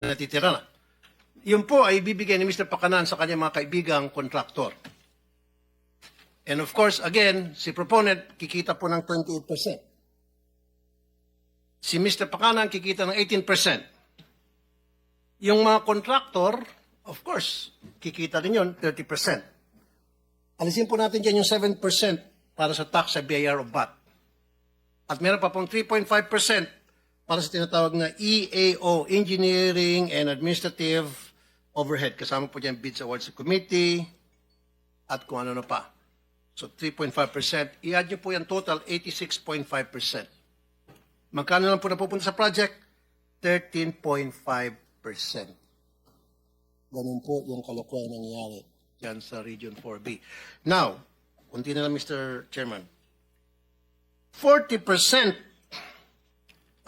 natitira na. Yun po ay bibigay ni Mr. Pakanan sa kanyang mga kaibigang kontraktor. And of course, again, si proponent kikita po ng 28%. Si Mr. Pakanan kikita ng 18%. Yung mga contractor, of course, kikita din yun, 30%. Alisin po natin dyan yung 7% para sa tax sa BIR o VAT. At meron pa pong 3.5% para sa tinatawag na EAO, Engineering and Administrative Overhead. Kasama po dyan bids awards committee at kung ano na pa. So 3.5%. I-add nyo po yan total, 86.5%. Magkano lang po napupunta sa project? 13.5%. Ganun po yung kalokohan nangyayari dyan sa Region 4B. Now, kunti na lang Mr. Chairman. 40%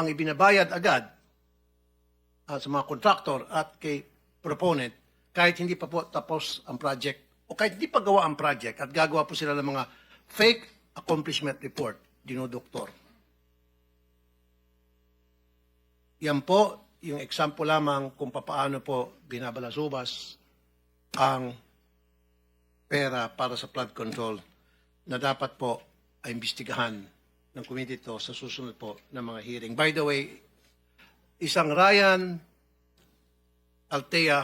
ang ibinabayad agad ah, sa mga contractor at kay proponent kahit hindi pa po tapos ang project o kahit hindi pa gawa ang project at gagawa po sila ng mga fake accomplishment report, dinodoktor. Yan po yung example lamang kung papaano po binabalasubas ang pera para sa flood control na dapat po ay imbestigahan ng committee to sa susunod po ng mga hearing. By the way, isang Ryan Altea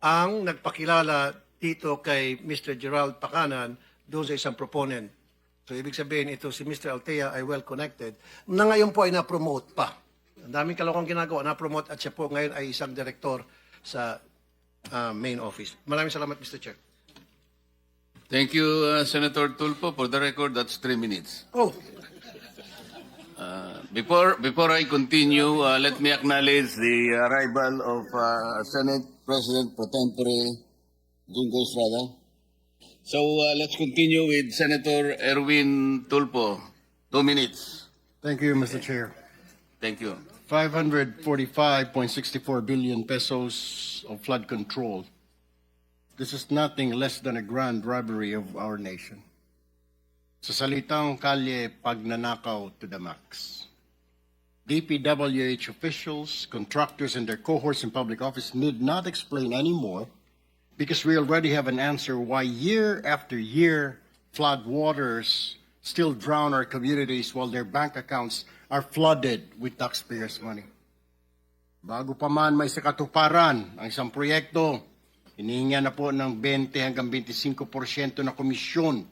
ang nagpakilala dito kay Mr. Gerald Pakanan doon sa isang proponent. So, ibig sabihin, ito si Mr. Altea ay well connected na ngayon po ay na-promote pa. Ang daming kalokong ginagawa, na-promote at siya po ngayon ay isang director sa ah, main office. Maraming salamat, Mr. Chair. Thank you, uh, Senator Tulpo. For the record, that's three minutes. Oh, Before before I continue, uh, let me acknowledge the arrival of uh, Senate President Pro Tempore Junko Estrada. So uh, let's continue with Senator Erwin Tulpo. Two minutes. Thank you, Mr. Chair. Thank you. 545.64 billion pesos of flood control. This is nothing less than a grand robbery of our nation. Sa salitang kalye, pagnanakaw to the max. DPWH officials, contractors, and their cohorts in public office need not explain anymore because we already have an answer why year after year flood waters still drown our communities while their bank accounts are flooded with taxpayers' money. Bago pa man may sakatuparan ang isang proyekto, hinihinga na po ng 20 hanggang 25% na komisyon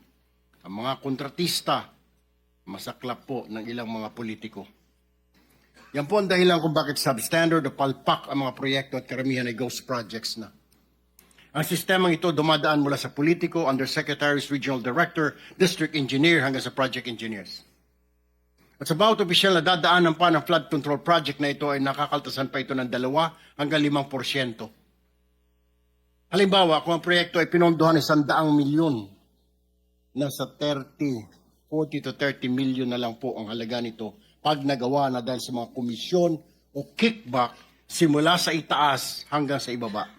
ang mga kontratista, masaklap po ng ilang mga politiko. Yan po ang dahilan kung bakit substandard o palpak ang mga proyekto at karamihan ay ghost projects na. Ang sistemang ito dumadaan mula sa politiko, undersecretaries, regional director, district engineer hanggang sa project engineers. At sa bawat opisyal na dadaanan pa ng flood control project na ito ay nakakaltasan pa ito ng dalawa hanggang limang porsyento. Halimbawa, kung ang proyekto ay pinondohan ng sandaang milyon, nasa 30, 40 to 30 million na lang po ang halaga nito pag nagawa na dahil sa mga komisyon o kickback simula sa itaas hanggang sa ibaba.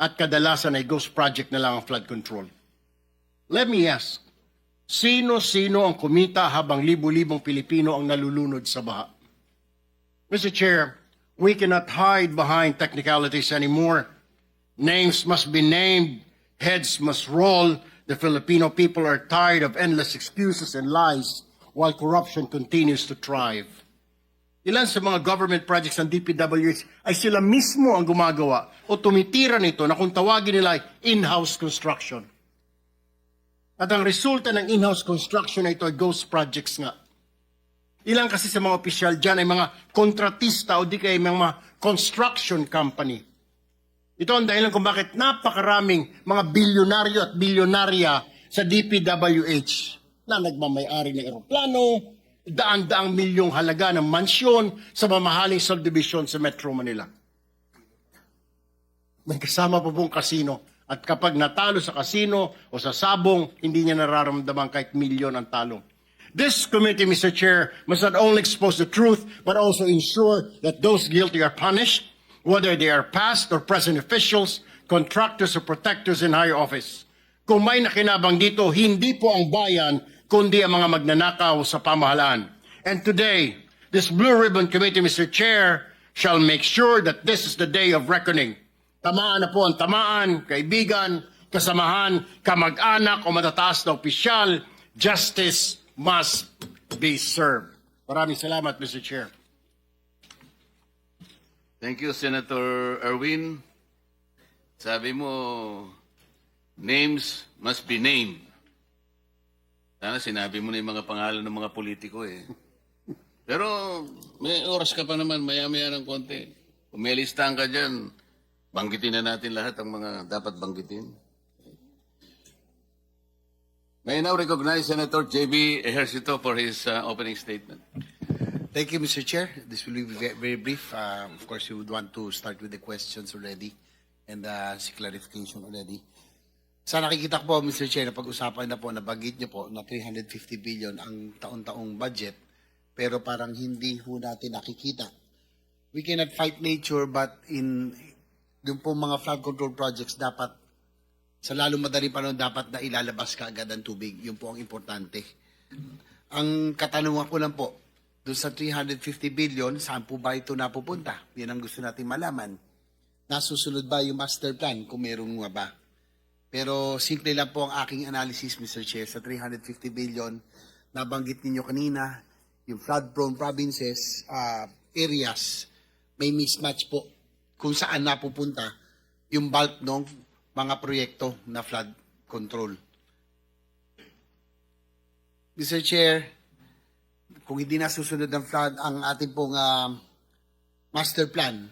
At kadalasan ay ghost project na lang ang flood control. Let me ask, sino-sino ang kumita habang libu-libong Pilipino ang nalulunod sa baha? Mr. Chair, we cannot hide behind technicalities anymore. Names must be named, heads must roll. The Filipino people are tired of endless excuses and lies while corruption continues to thrive. Ilan sa mga government projects ng DPWH ay sila mismo ang gumagawa o tumitira nito na kung tawagin nila in-house construction. At ang resulta ng in-house construction na ito ay ghost projects nga. Ilan kasi sa mga opisyal dyan ay mga kontratista o di kaya mga construction company. Ito ang dahilan kung bakit napakaraming mga bilyonaryo at bilyonarya sa DPWH na nagmamayari ng eroplano, daan-daang milyong halaga ng mansyon sa mamahaling subdivision sa Metro Manila. May kasama pa pong kasino. At kapag natalo sa kasino o sa sabong, hindi niya nararamdaman kahit milyon ang talo. This committee, Mr. Chair, must not only expose the truth, but also ensure that those guilty are punished, whether they are past or present officials, contractors or protectors in higher office. Kung may nakinabang dito, hindi po ang bayan, kundi ang mga magnanakaw sa pamahalaan. And today, this Blue Ribbon Committee, Mr. Chair, shall make sure that this is the day of reckoning. Tamaan na po ang tamaan, kaibigan, kasamahan, kamag-anak o matataas na opisyal, justice must be served. Maraming salamat, Mr. Chair. Thank you, Senator Erwin. Sabi mo, names must be named. Sana sinabi mo na yung mga pangalan ng mga politiko eh. Pero may oras ka pa naman, maya-maya ng konti. Kung may listahan ka dyan, banggitin na natin lahat ang mga dapat banggitin. May now recognize Senator J.B. Ejercito for his uh, opening statement. Thank you, Mr. Chair. This will be ve- very brief. Uh, Of course, we would want to start with the questions already and uh, si clarification already. Sa nakikita ko po, Mr. Chair, na pag-usapan na po, nabagit niyo po na 350 billion ang taon-taong budget, pero parang hindi ho natin nakikita. We cannot fight nature, but in yung po mga flood control projects, dapat sa lalo madali panahon, dapat na ilalabas ka agad ang tubig. Yun po ang importante. Ang katanungan ko lang po, doon sa 350 billion, saan po ba ito napupunta? Yan ang gusto natin malaman. Nasusunod ba yung master plan kung meron nga ba? Pero simple lang po ang aking analysis, Mr. Chair, sa 350 billion, nabanggit ninyo kanina, yung flood-prone provinces, uh, areas, may mismatch po kung saan napupunta yung bulk ng mga proyekto na flood control. Mr. Chair, kung hindi nasusunod ng flood ang ating pong ah, master plan,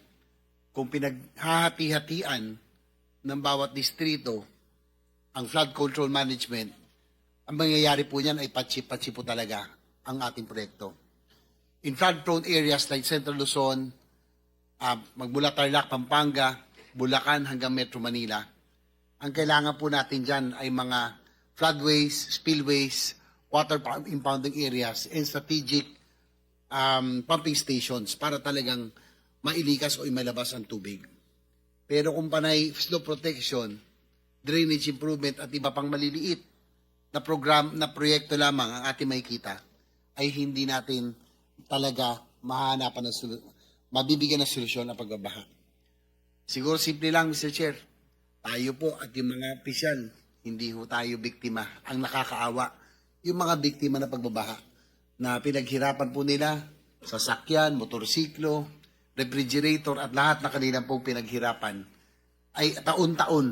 kung pinaghahati-hatian ng bawat distrito ang flood control management, ang mangyayari po niyan ay patsi-patsi po talaga ang ating proyekto. In flood-prone areas like Central Luzon, uh, magmula Tarlac, Pampanga, Bulacan hanggang Metro Manila, ang kailangan po natin dyan ay mga floodways, spillways, water impounding areas, and strategic um, pumping stations para talagang mailikas o imalabas ang tubig. Pero kung panay slow protection, drainage improvement at iba pang maliliit na program na proyekto lamang ang ating makikita, ay hindi natin talaga mahanapan ng solu- mabibigyan ng solusyon ang pagbabaha. Siguro simple lang, Mr. Chair. Tayo po at yung mga opisyal, hindi ho tayo biktima. Ang nakakaawa, yung mga biktima na pagbabaha na pinaghirapan po nila sasakyan, motorsiklo, refrigerator at lahat na kanilang pong pinaghirapan ay taon-taon,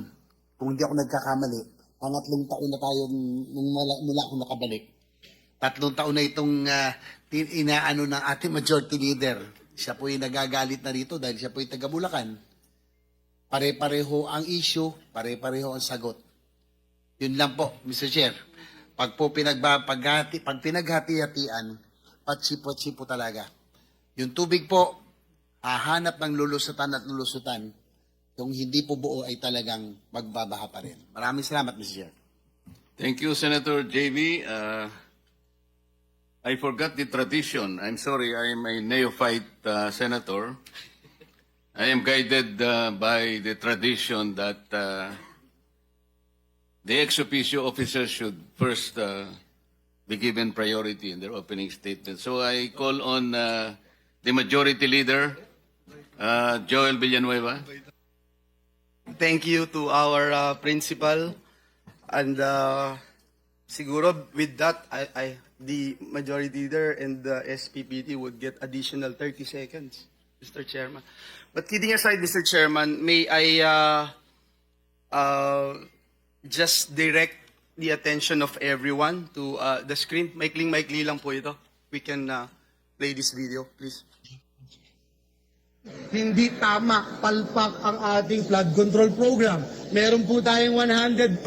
kung hindi ako nagkakamali, pangatlong taon na tayo nung mula, mula ako nakabalik. Tatlong taon na itong tin- inaano ng ating majority leader. Siya po yung nagagalit na rito dahil siya po yung taga Bulacan. Pare-pareho ang issue, pare-pareho ang sagot. Yun lang po, Mr. Chair. Pag po pinagba, paghati, pag pinaghati-hatian, patsi-patsi po talaga. Yung tubig po, hahanap ng lulusutan at lulusutan. Kung hindi po buo ay talagang magbabaha pa rin. Maraming salamat, Mr. Chair. Thank you, Senator JB. Uh, I forgot the tradition. I'm sorry, I'm a neophyte uh, senator. I am guided uh, by the tradition that uh, the ex officio officers should first uh, be given priority in their opening statement. So I call on uh, the majority leader, uh, Joel Villanueva. Thank you to our uh, principal. And uh, siguro with that, I, I, the majority leader and the SPPT would get additional 30 seconds, Mr. Chairman. But kidding aside, Mr. Chairman, may I uh, uh, just direct the attention of everyone to uh, the screen? Maikling-maikli lang po ito. We can uh, play this video, please. hindi tama palpak ang ating flood control program. Meron po tayong 183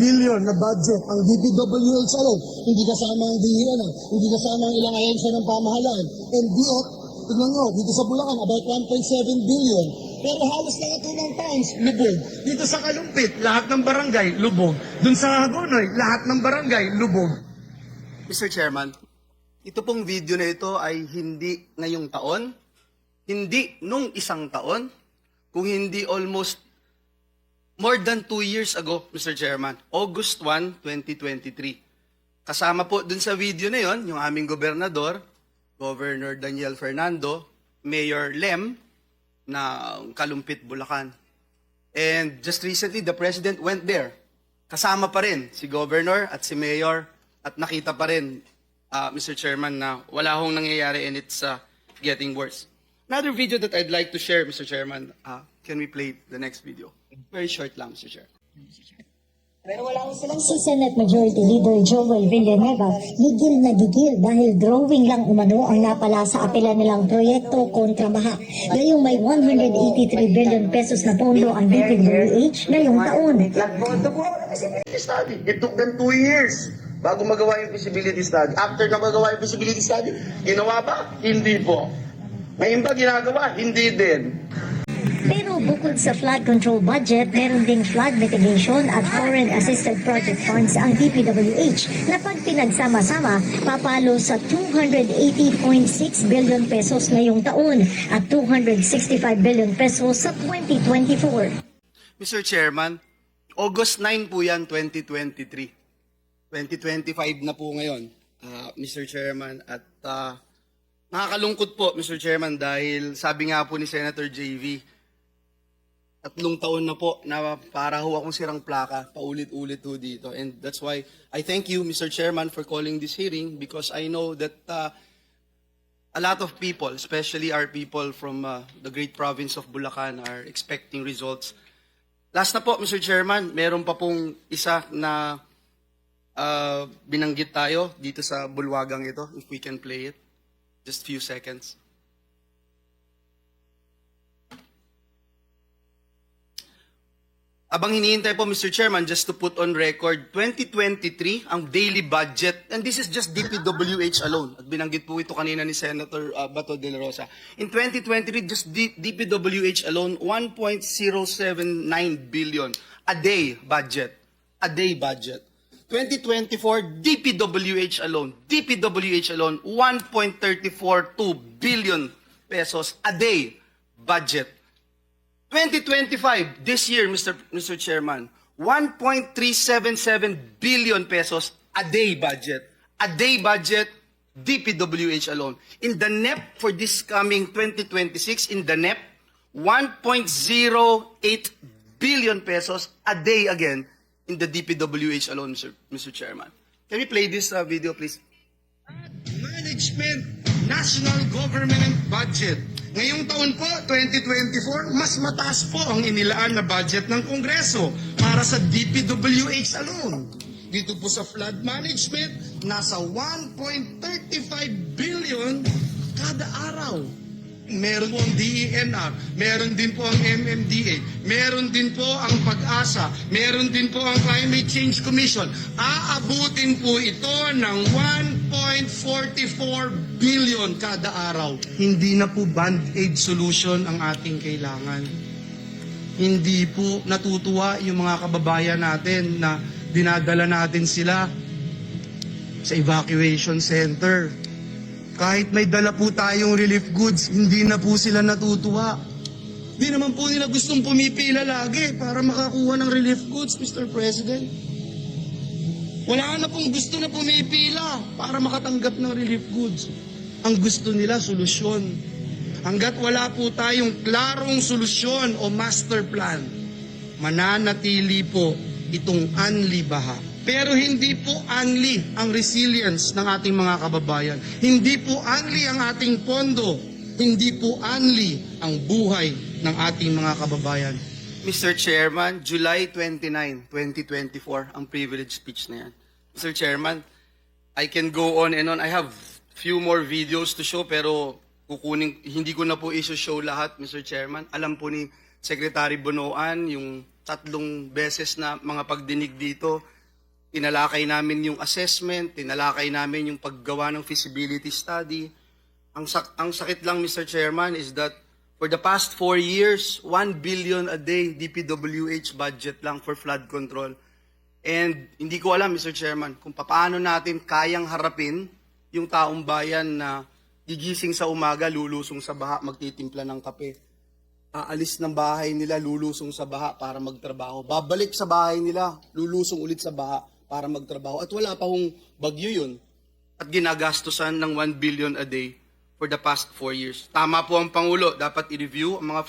billion na budget ang DPWH alone. Hindi kasama ang DENA, hindi kasama ang ilang ahensya ng pamahalaan. NDF, tignan nyo, dito sa Bulacan, about 1.7 billion. Pero halos lahat ng towns, lubog. Dito sa Kalumpit, lahat ng barangay, lubog. Dun sa Hagonoy, lahat ng barangay, lubog. Mr. Chairman, ito pong video na ito ay hindi ngayong taon, hindi nung isang taon, kung hindi almost more than two years ago, Mr. Chairman, August 1, 2023. Kasama po dun sa video na yon yung aming gobernador, Governor Daniel Fernando, Mayor Lem na Kalumpit, Bulacan. And just recently, the President went there. Kasama pa rin si Governor at si Mayor at nakita pa rin, uh, Mr. Chairman, na wala hong nangyayari and it's uh, getting worse. Another video that I'd like to share, Mr. Chairman, uh, can we play the next video? Very short lang, Mr. Chair. Si Senate Majority Leader Joel Villanueva, gigil na gigil dahil drawing lang umano ang napala sa apela nilang proyekto kontra baha. Ngayong may 183 billion pesos na pondo ang DPWH ngayong taon. Nagboto po ako ng feasibility study. It took them two years bago magawa yung feasibility study. After na magawa yung feasibility study, ginawa ba? Hindi po. Ngayon ba ginagawa? Hindi din. Bukod sa flood control budget, meron ding flood mitigation at foreign assisted project funds ang DPWH na pag pinagsama-sama, papalo sa 280.6 billion pesos ngayong taon at 265 billion pesos sa 2024. Mr. Chairman, August 9 po yan, 2023. 2025 na po ngayon, uh, Mr. Chairman. At uh, nakakalungkot po, Mr. Chairman, dahil sabi nga po ni Senator JV, tatlong taon na po na para ho akong sirang plaka, paulit-ulit ho dito. And that's why I thank you, Mr. Chairman, for calling this hearing because I know that uh, a lot of people, especially our people from uh, the great province of Bulacan, are expecting results. Last na po, Mr. Chairman, meron pa pong isa na uh, binanggit tayo dito sa bulwagang ito, if we can play it. Just few seconds. Abang hinihintay po, Mr. Chairman, just to put on record, 2023, ang daily budget, and this is just DPWH alone. At binanggit po ito kanina ni Senator uh, Bato de la Rosa. In 2023, just D- DPWH alone, 1.079 billion a day budget. A day budget. 2024, DPWH alone, DPWH alone, 1.342 billion pesos a day budget. 2025, this year, Mr. Mr. Chairman, 1.377 billion pesos a day budget. A day budget, DPWH alone. In the NEP for this coming 2026, in the NEP, 1.08 billion pesos a day again in the DPWH alone, Mr. Mr. Chairman. Can we play this uh, video, please? Management, National Government Budget. Ngayong taon po, 2024, mas mataas po ang inilaan na budget ng Kongreso para sa DPWH alone. Dito po sa flood management, nasa 1.35 billion kada araw. Meron po ang DENR, meron din po ang MMDA, meron din po ang PAG-asa, meron din po ang Climate Change Commission. Aabutin po ito ng 1.44 billion kada araw. Hindi na po band-aid solution ang ating kailangan. Hindi po natutuwa yung mga kababayan natin na dinadala natin sila sa evacuation center. Kahit may dala po tayong relief goods, hindi na po sila natutuwa. Hindi naman po nila gustong pumipila lagi para makakuha ng relief goods, Mr. President. Wala na pong gusto na pumipila para makatanggap ng relief goods. Ang gusto nila, solusyon. Hanggat wala po tayong klarong solusyon o master plan, mananatili po itong anli baha. Pero hindi po anli ang resilience ng ating mga kababayan. Hindi po anli ang ating pondo. Hindi po anli ang buhay ng ating mga kababayan. Mr. Chairman, July 29, 2024, ang privilege speech na yan. Mr. Chairman, I can go on and on. I have few more videos to show pero kukunin, hindi ko na po iso-show lahat, Mr. Chairman. Alam po ni Secretary Bonoan yung tatlong beses na mga pagdinig dito, tinalakay namin yung assessment, tinalakay namin yung paggawa ng feasibility study. Ang, sak- ang sakit lang, Mr. Chairman, is that for the past four years, 1 billion a day DPWH budget lang for flood control. And hindi ko alam, Mr. Chairman, kung paano natin kayang harapin yung taong bayan na gigising sa umaga, lulusong sa baha, magtitimpla ng kape. Aalis ng bahay nila, lulusong sa baha para magtrabaho. Babalik sa bahay nila, lulusong ulit sa baha para magtrabaho. At wala pa hong bagyo yun. At ginagastusan ng 1 billion a day for the past four years. Tama po ang Pangulo, dapat i-review ang mga